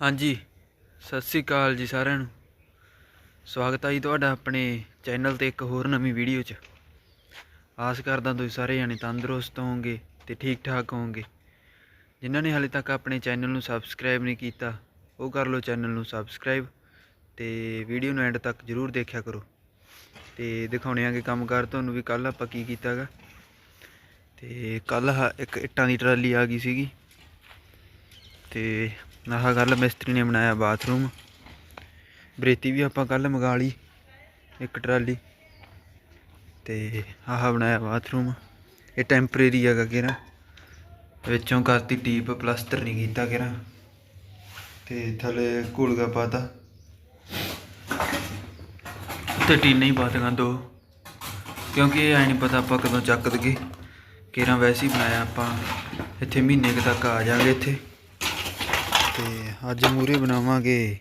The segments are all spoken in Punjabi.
ਹਾਂਜੀ, ਸਤਿ ਸ੍ਰੀ ਅਕਾਲ ਜੀ ਸਾਰਿਆਂ ਨੂੰ। ਸਵਾਗਤ ਹੈ ਜੀ ਤੁਹਾਡਾ ਆਪਣੇ ਚੈਨਲ ਤੇ ਇੱਕ ਹੋਰ ਨਵੀਂ ਵੀਡੀਓ 'ਚ। ਆਸ ਕਰਦਾ ਤੁਸੀਂ ਸਾਰੇ ਜਾਣੇ ਤੰਦਰੁਸਤ ਹੋਵੋਗੇ ਤੇ ਠੀਕ ਠਾਕ ਹੋਵੋਗੇ। ਜਿਨ੍ਹਾਂ ਨੇ ਹਾਲੇ ਤੱਕ ਆਪਣੇ ਚੈਨਲ ਨੂੰ ਸਬਸਕ੍ਰਾਈਬ ਨਹੀਂ ਕੀਤਾ, ਉਹ ਕਰ ਲਓ ਚੈਨਲ ਨੂੰ ਸਬਸਕ੍ਰਾਈਬ ਤੇ ਵੀਡੀਓ ਨੂੰ ਐਂਡ ਤੱਕ ਜਰੂਰ ਦੇਖਿਆ ਕਰੋ। ਤੇ ਦਿਖਾਉਣੇ ਆਗੇ ਕੰਮਕਾਰ ਤੁਹਾਨੂੰ ਵੀ ਕੱਲ ਆਪਾਂ ਕੀ ਕੀਤਾਗਾ। ਤੇ ਕੱਲ ਇੱਕ ਇੱਟਾਂ ਦੀ ਟਰਾਲੀ ਆ ਗਈ ਸੀਗੀ। ਤੇ ਆਹ ਗੱਲ ਮਿਸਤਰੀ ਨੇ ਬਣਾਇਆ ਬਾਥਰੂਮ। ਬਰੇਤੀ ਵੀ ਆਪਾਂ ਕੱਲ ਮੰਗਾ ਲਈ, ਇੱਕ ਟਰਾਲੀ। ਤੇ ਆਹ ਬਣਾਇਆ ਬਾਥਰੂਮ। ਇਹ ਟੈਂਪਰੇਰੀ ਹੈਗਾ ਕਿਰਾ ਵਿੱਚੋਂ ਕਰਤੀ ਟੀਪ ਪਲਸਤਰ ਨਹੀਂ ਕੀਤਾ ਕਿਰਾ ਤੇ ਥੱਲੇ ਘੁਲਗਾ ਪਾਤਾ। ਤੇ ਟੀਨੇ ਹੀ ਪਾਤੀਆਂ ਦੋ। ਕਿਉਂਕਿ ਇਹ ਐ ਨਹੀਂ ਪਤਾ ਆਪਾਂ ਕਦੋਂ ਚੱਕ ਦਗੇ ਕਿਰਾ ਵੈਸੇ ਹੀ ਬਣਾਇਆ ਆਪਾਂ। ਇੱਥੇ ਮਹੀਨੇ ਕੁ ਤੱਕ ਆ ਜਾਾਂਗੇ ਇੱਥੇ। ਤੇ ਅੱਜ ਮੂਰੇ ਬਣਾਵਾਂਗੇ।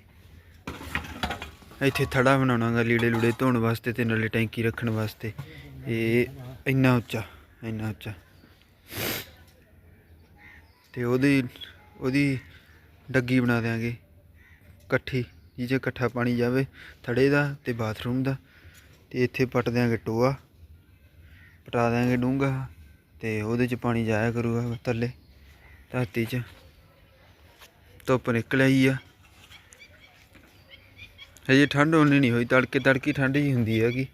ਇੱਥੇ ਥੜਾ ਬਣਾਉਣਾਗਾ ਲੀੜੇ ਲੂੜੇ ਧੋਣ ਵਾਸਤੇ ਤੇ ਨਾਲੇ ਟੈਂਕੀ ਰੱਖਣ ਵਾਸਤੇ। ਇਹ ਇੰਨਾ ਉੱਚਾ ਇੰਨਾ ਉੱਚਾ। ਤੇ ਉਹਦੀ ਉਹਦੀ ਡੱਗੀ ਬਣਾ ਦੇਾਂਗੇ ਇਕੱਠੀ, ਜਿਹਦੇ ਇਕੱਠਾ ਪਾਣੀ ਜਾਵੇ, ਥੜੇ ਦਾ ਤੇ ਬਾਥਰੂਮ ਦਾ। ਤੇ ਇੱਥੇ ਪਟ ਦਿਆਂਗੇ ਟੋਆ। ਪਟਾ ਦਿਆਂਗੇ ਡੂੰਗਾ ਤੇ ਉਹਦੇ ਚ ਪਾਣੀ ਜਾਇਆ ਕਰੂਗਾ ਥੱਲੇ ਧਰਤੀ ਚ। ਧੁੱਪ ਨਿਕਲ ਆਈ ਆ। ਹਜੇ ਠੰਡ ਹੋਣੀ ਨਹੀਂ ਹੋਈ, ਤੜਕੇ ਤੜਕੀ ਠੰਡ ਹੀ ਹੁੰਦੀ ਹੈਗੀ।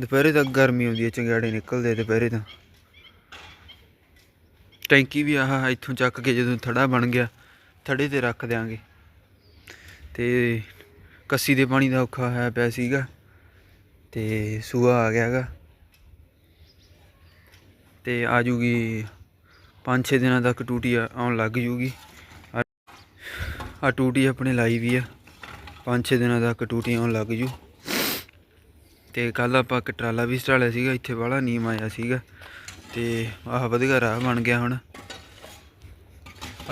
ਦੁਪਹਿਰੇ ਤੱਕ ਗਰਮੀ ਆਉਂਦੀ ਹੈ ਚੰਗਿਆੜੇ ਨਿਕਲਦੇ ਦੁਪਹਿਰੇ ਤਾਂ। ਟੈਂਕੀ ਵੀ ਆਹ ਇੱਥੋਂ ਚੱਕ ਕੇ ਜਦੋਂ ਥੜਾ ਬਣ ਗਿਆ, ਥੜੇ ਤੇ ਰੱਖ ਦਿਆਂਗੇ। ਤੇ ਕੱਸੀ ਦੇ ਪਾਣੀ ਦਾ ਔਖਾ ਹੋਇਆ ਪਿਆ ਸੀਗਾ, ਤੇ ਸੂਆ ਆ ਗਿਆਗਾ ਤੇ ਆ ਜੂਗੀ 5-6 ਦਿਨਾਂ ਤੱਕ ਟੂਟੀ ਆਉਣ ਲੱਗ ਜੂਗੀ। ਆ ਟੂਟੀ ਆਪਣੇ ਲਾਈ ਵੀ ਆ। 5-6 ਦਿਨਾਂ ਤੱਕ ਟੂਟੀ ਆਉਣ ਲੱਗ ਜੂ। ਤੇ ਕੱਲ ਆਪਾਂ ਇੱਕ ਟਰਾਲਾ ਵੀ ਸਟਾਲਿਆ ਸੀਗਾ, ਇੱਥੇ ਵਾਲਾ ਨੀਮ ਆਇਆ ਸੀਗਾ। ਤੇ ਆਹ ਵਧੀਆ ਰਾਹ ਬਣ ਗਿਆ ਹੁਣ।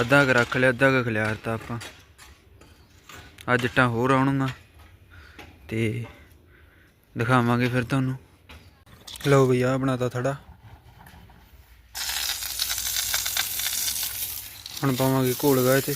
ਅੱਧਾ ਕੁ ਰੱਖ ਲਿਆ, ਅੱਧਾ ਕੁ ਖਲਿਆਰਤਾ ਆਪਾਂ। ਅੱਜ ਜੱਟਾਂ ਹੋਰ ਆਉਣਗਾ ਤੇ ਦਿਖਾਵਾਂਗੇ ਫਿਰ ਤੁਹਾਨੂੰ। ਲਓ ਬਈ ਆ ਬਣਾਤਾ ਥੜਾ। ਹੁਣ ਪਾਵਾਂਗੇ ਘੋਲ ਘੋਲਗਾ ਤੇ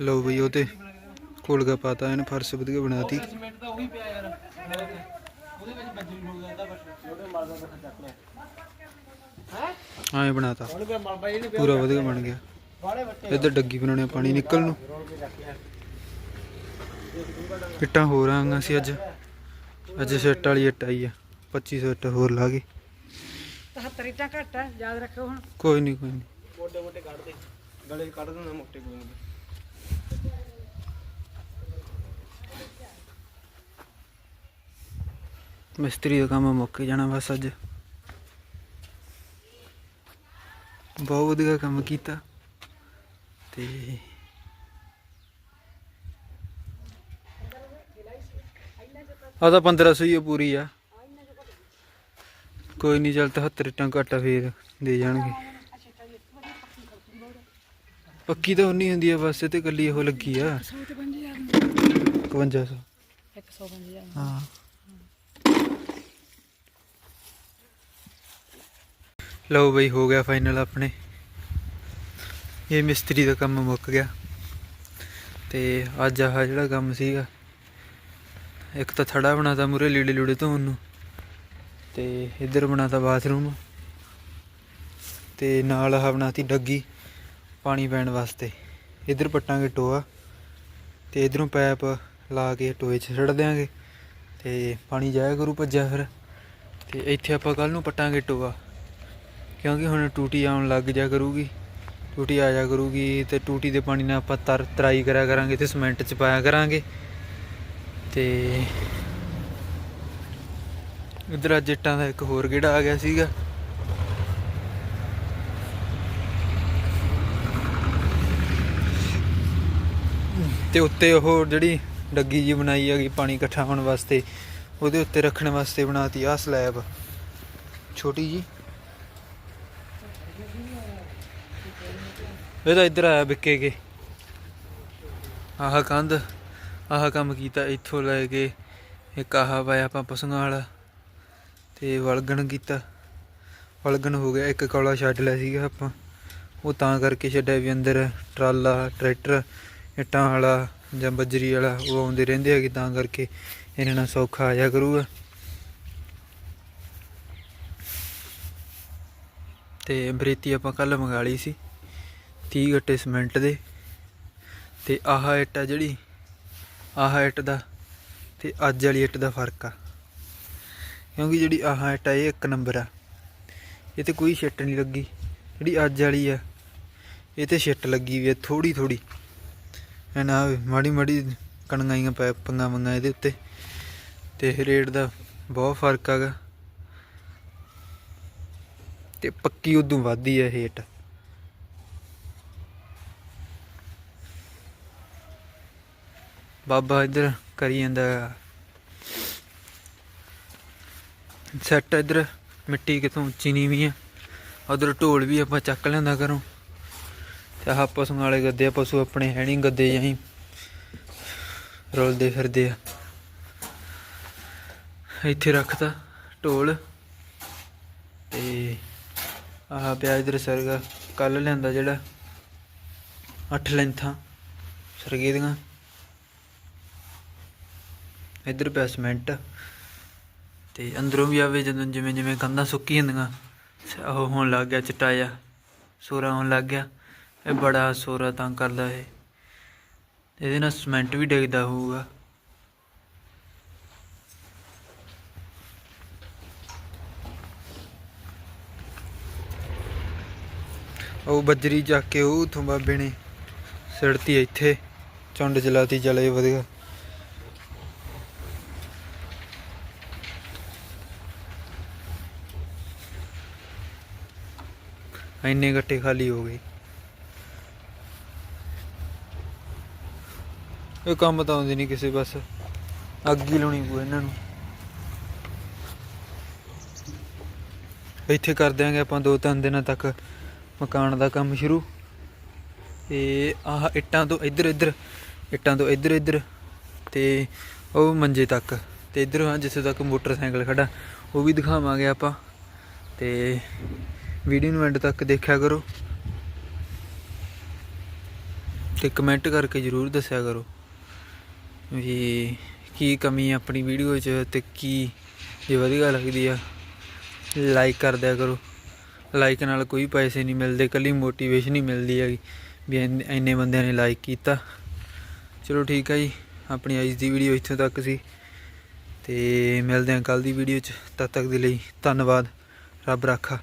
ਲਓ ਬਈ ਉਹ ਤੇ ਘੋਲਗਾ ਪਾਤਾ ਇਹਨੇ ਫਰਸ਼ ਵਧੀਆ ਬਣਾਤੀ। ਸਿਮੈਂਟ ਤਾਂ ਉਹੀ ਪਿਆ ਯਾਰ ਉਹਦੇ ਵਿੱਚ ਬੱਜਰੀ ਹੋ ਜਾਂਦਾ ਬਸ ਉਹਦੇ ਮਾਰਦਾ ਬਸ ਚੱਕ ਲਿਆ ਹੈ ਐਂ ਬਣਾਤਾ। ਇਹ ਪੂਰਾ ਵਧੀਆ ਬਣ ਗਿਆ। ਇੱਧਰ ਡੱਗੀ ਬਣਾਉਣੀ ਪਾਣੀ ਨਿਕਲ ਨੂੰ। ਇੱਟਾਂ ਹੋਰ ਆਂਗਾ ਸੀ ਅੱਜ। ਅੱਜ ਸੈੱਟ ਵਾਲੀ ਇੱਟ ਆਈ ਆ। 2500 ਇੱਟ ਹੋਰ ਲਾ ਗਏ। 73 ਇੱਟਾਂ ਘੱਟ ਯਾਦ ਰੱਖੋ ਹੁਣ। ਕੋਈ ਨਹੀਂ ਕੋਈ ਨਹੀਂ ਮੋਟੇ ਮੋਟੇ ਕੱਢ ਦੇ। ਗਲੇ ਕੱਢ ਦਿੰਦਾ ਮੋਟੇ ਕੋਈ ਨਹੀਂ ਮਿਸਤਰੀ ਦਾ ਕੰਮ ਮੁੱਕ ਜਾਣਾ ਬਸ ਅੱਜ। ਬਹੁਤ ਵਧੀਆ ਕੰਮ ਕੀਤਾ। ਤੇ ਆ ਤਾਂ 1500 ਹੀ ਪੂਰੀ ਆ। ਕੋਈ ਨਹੀਂ ਚੱਲ 73 ਇੱਟਾਂ ਘੱਟ ਫੇਰ ਦੇ ਜਾਣਗੇ। ਪੱਕੀ ਤਾਂ ਉਨੀ ਹੁੰਦੀ ਆ ਬਸ ਤੇ ਕੱਲੀ ਉਹ ਲੱਗੀ ਆ। 5500 150 ਹਾਂ। ਲਓ ਬਈ, ਹੋ ਗਿਆ ਫਾਈਨਲ ਆਪਣੇ। ਇਹ ਮਿਸਤਰੀ ਦਾ ਕੰਮ ਮੁੱਕ ਗਿਆ। ਤੇ ਅੱਜ ਆਹ ਜਿਹੜਾ ਕੰਮ ਸੀਗਾ, ਇੱਕ ਤਾਂ ਥੜਾ ਬਣਾਤਾ ਮੂਰੇ ਲੀੜੇ ਲੂੜੇ ਧੋਣ ਨੂੰ। ਤੇ ਇੱਧਰ ਬਣਾਤਾ ਬਾਥਰੂਮ। ਤੇ ਨਾਲ ਆਹ ਬਣਾਤੀ ਡੱਗੀ, ਪਾਣੀ ਪੈਣ ਵਾਸਤੇ। ਇੱਧਰ ਪੱਟਾਂਗੇ ਟੋਆ। ਤੇ ਇਧਰੋਂ ਪਾਈਪ ਲਾ ਕੇ ਟੋਏ 'ਚ ਛੱਡ ਦਿਆਂਗੇ। ਤੇ ਪਾਣੀ ਜਾਇਆ ਕਰੂ ਭੱਜਿਆ ਫਿਰ। ਤੇ ਇੱਥੇ ਆਪਾਂ ਕੱਲ ਨੂੰ ਪੱਟਾਂਗੇ ਟੋਆ। ਕਿਉਂਕਿ ਹੁਣ ਟੂਟੀ ਆਉਣ ਲੱਗ ਜਾ ਕਰੂਗੀ, ਟੂਟੀ ਆ ਜਾ ਕਰੂਗੀ ਤੇ ਟੂਟੀ ਦੇ ਪਾਣੀ ਨਾਲ ਆਪਾਂ ਤਰ, ਤਰਾਈ ਕਰਿਆ ਕਰਾਂਗੇ ਤੇ ਸਿਮੈਂਟ 'ਚ ਪਾਇਆ ਕਰਾਂਗੇ। ਤੇ ਇਧਰ ਅੱਜ ਇੱਟਾਂ ਦਾ ਇੱਕ ਹੋਰ ਗੇੜਾ ਆ ਗਿਆ ਸੀਗਾ। ਤੇ ਉੱਤੇ ਉਹ ਜਿਹੜੀ ਡੱਗੀ ਜੀ ਬਣਾਈ ਹੈਗੀ ਪਾਣੀ ਇਕੱਠਾ ਹੋਣ ਵਾਸਤੇ, ਉਹਦੇ ਉੱਤੇ ਰੱਖਣ ਵਾਸਤੇ ਬਣਾਤੀ ਆ ਸਲੈਬ ਛੋਟੀ ਜੀ। ਇਹ ਤਾਂ ਇੱਧਰ ਆਇਆ ਵਿਕੇ ਕੇ। ਆਹ ਕੰਧ, ਆਹ ਕੰਮ ਕੀਤਾ, ਇੱਥੋਂ ਲੈ ਕੇ ਇੱਕ ਆਹ ਪਾਇਆ ਆਪਾਂ ਪਸ਼ੂਆਂ ਵਾਲਾ ਤੇ ਵਲਗਣ ਕੀਤਾ। ਵਲਗਣ ਹੋ ਗਿਆ, ਇੱਕ ਕੌਲਾ ਛੱਡ ਲਿਆ ਸੀਗਾ ਆਪਾਂ। ਉਹ ਤਾਂ ਕਰਕੇ ਛੱਡਿਆ ਵੀ ਅੰਦਰ ਟਰਾਲਾ, ਟਰੈਕਟਰ, ਇੱਟਾਂ ਵਾਲਾ ਜਾਂ ਬੱਜਰੀ ਵਾਲਾ, ਉਹ ਆਉਂਦੇ ਰਹਿੰਦੇ ਹੈਗੇ ਤਾਂ ਕਰਕੇ ਇਹਨਾਂ ਨਾਲ ਸੌਖਾ ਆਇਆ ਕਰੂਗਾ। ਤੇ ਬਰੇਤੀ ਆਪਾਂ ਕੱਲ ਮੰਗਾ ਲਈ ਸੀ। 30 ਗੱਟੇ ਸੀਮੈਂਟ ਦੇ ਤੇ ਆਹ ਇੱਟ ਆ ਜਿਹੜੀ, ਆਹ ਇੱਟ ਦਾ ਤੇ ਅੱਜ ਵਾਲੀ ਇੱਟ ਦਾ ਫ਼ਰਕ ਆ। ਕਿਉਂਕਿ ਜਿਹੜੀ ਆਹ ਇੱਟ ਆ, ਇਹ ਇੱਕ ਨੰਬਰ ਆ। ਇਹ ਤੇ ਕੋਈ ਛਿੱਟ ਨਹੀਂ ਲੱਗੀ। ਜਿਹੜੀ ਅੱਜ ਵਾਲੀ ਆ, ਇਹ ਤੇ ਛਿੱਟ ਲੱਗੀ ਵੀ ਆ ਥੋੜੀ ਥੋੜੀ ਐ ਨਾ ਮਾੜੀ ਮਾੜੀ ਕਣਗਾਈਆਂ ਪੈ, ਪੰਗਾ ਮੰਗਾ ਇਹਦੇ ਉੱਤੇ। ਤੇ ਰੇਟ ਦਾ ਬਹੁਤ ਫ਼ਰਕ ਹੈਗਾ ਤੇ ਪੱਕੀ ਉਦੋਂ ਵੱਧਦੀ ਆ ਇਹ ਇੱਟ। ਬਾਬਾ ਇੱਧਰ ਕਰੀ ਜਾਂਦਾ। ਸੈੱਟ ਇੱਧਰ, ਮਿੱਟੀ ਕਿਤੋਂ ਉੱਚੀ ਨੀਵੀਂ ਆ। ਉਧਰ ਢੋਲ ਵੀ ਆਪਾਂ ਚੱਕ ਲੈਂਦਾ ਘਰੋਂ। ਤੇ ਆਹ ਪਸ਼ੂਆਂ ਵਾਲੇ ਗੱਦੇ ਆ, ਪਸ਼ੂ ਆਪਣੇ ਹੈ ਨਹੀਂ ਗੱਦੇ ਜਾਈ ਰੋਲਦੇ ਫਿਰਦੇ ਆ। ਇੱਥੇ ਰੱਖਤਾ ਢੋਲ। ਤੇ ਆਹ ਪਿਆ ਇੱਧਰ ਸਰਗਾ। ਕੱਲ ਲਿਆਂਦਾ ਜਿਹੜਾ ਅੱਠ ਲੈਂਥਾਂ ਸਰਗੇ ਦੀਆਂ। ਇੱਧਰ ਪਿਆ ਸੀਮੈਂਟ ਤੇ ਅੰਦਰੋਂ ਵੀ ਆਵੇ ਜਦੋਂ ਜਿਵੇਂ ਜਿਵੇਂ ਕੰਧਾਂ ਸੁੱਕੀ ਜਾਂਦੀਆਂ ਉਹ ਹੋਣ ਲੱਗ ਗਿਆ ਚਿੱਟਾ ਜਿਹਾ ਸੋਰਾ ਹੋਣ ਲੱਗ ਗਿਆ। ਇਹ ਬੜਾ ਸੋਰਾ ਤੰਗ ਕਰਦਾ ਇਹ। ਇਹਦੇ ਨਾਲ ਸੀਮੈਂਟ ਵੀ ਡਿੱਗਦਾ ਹੋਊਗਾ। ਉਹ ਬੱਜਰੀ ਚੱਕ ਕੇ ਉਹ ਉਥੋਂ ਬਾਬੇ ਨੇ ਸੜਤੀ ਇੱਥੇ ਚੁੰਡ ਚਲਾਤੀ ਚਲੇ ਵਧੀਆ। ਇੰਨੇ ਗੱਟੇ ਖਾਲੀ ਹੋ ਗਏ। ਇਹ ਕੰਮ ਤਾਂ ਆਉਂਦੇ ਨਹੀਂ ਕਿਸੇ ਬਸ ਅੱਗ ਹੀ ਲਾਉਣੀ ਪਊ ਇਹਨਾਂ ਨੂੰ। ਇੱਥੇ ਕਰ ਦਿਆਂਗੇ ਆਪਾਂ ਦੋ ਤਿੰਨ ਦਿਨਾਂ ਤੱਕ ਮਕਾਨ ਦਾ ਕੰਮ ਸ਼ੁਰੂ। ਤੇ ਆਹ ਇੱਟਾਂ ਤੋਂ ਇੱਧਰ ਇੱਧਰ, ਇੱਟਾਂ ਤੋਂ ਇੱਧਰ ਇੱਧਰ ਤੇ ਉਹ ਮੰਜੇ ਤੱਕ। ਤੇ ਇੱਧਰ ਹਾਂ ਜਿੱਥੇ ਤੱਕ ਮੋਟਰਸਾਈਕਲ ਖੜਾ, ਉਹ ਵੀ ਦਿਖਾਵਾਂਗੇ ਆਪਾਂ। ਤੇ ਵੀਡੀਓ ਨੂੰ ਐਂਡ ਤੱਕ ਦੇਖਿਆ ਕਰੋ ਤੇ ਕਮੈਂਟ ਕਰਕੇ ਜਰੂਰ ਦੱਸਿਆ ਕਰੋ ਵੀ ਕੀ ਕਮੀ ਆਪਣੀ ਵੀਡੀਓ 'ਚ ਤੇ ਕੀ ਜੇ ਵਧੀਆ ਲੱਗਦੀ ਆ ਲਾਈਕ ਕਰ ਦਿਆ ਕਰੋ। ਲਾਈਕ ਨਾਲ ਕੋਈ ਪੈਸੇ ਨਹੀਂ ਮਿਲਦੇ ਕੱਲੀ ਮੋਟੀਵੇਸ਼ਨ ਹੀ ਮਿਲਦੀ ਹੈਗੀ ਵੀ ਇੰਨ- ਇੰਨੇ ਬੰਦਿਆਂ ਨੇ ਲਾਈਕ ਕੀਤਾ। ਚਲੋ ਠੀਕ ਹੈ ਜੀ, ਆਪਣੀ ਅੱਜ ਦੀ ਵੀਡੀਓ ਇੱਥੋਂ ਤੱਕ ਸੀ। ਤੇ ਮਿਲਦੇ ਹਾਂ ਕੱਲ ਦੀ ਵੀਡੀਓ 'ਚ, ਤਦ ਤੱਕ ਦੇ ਲਈ ਧੰਨਵਾਦ, ਰੱਬ ਰਾਖਾ।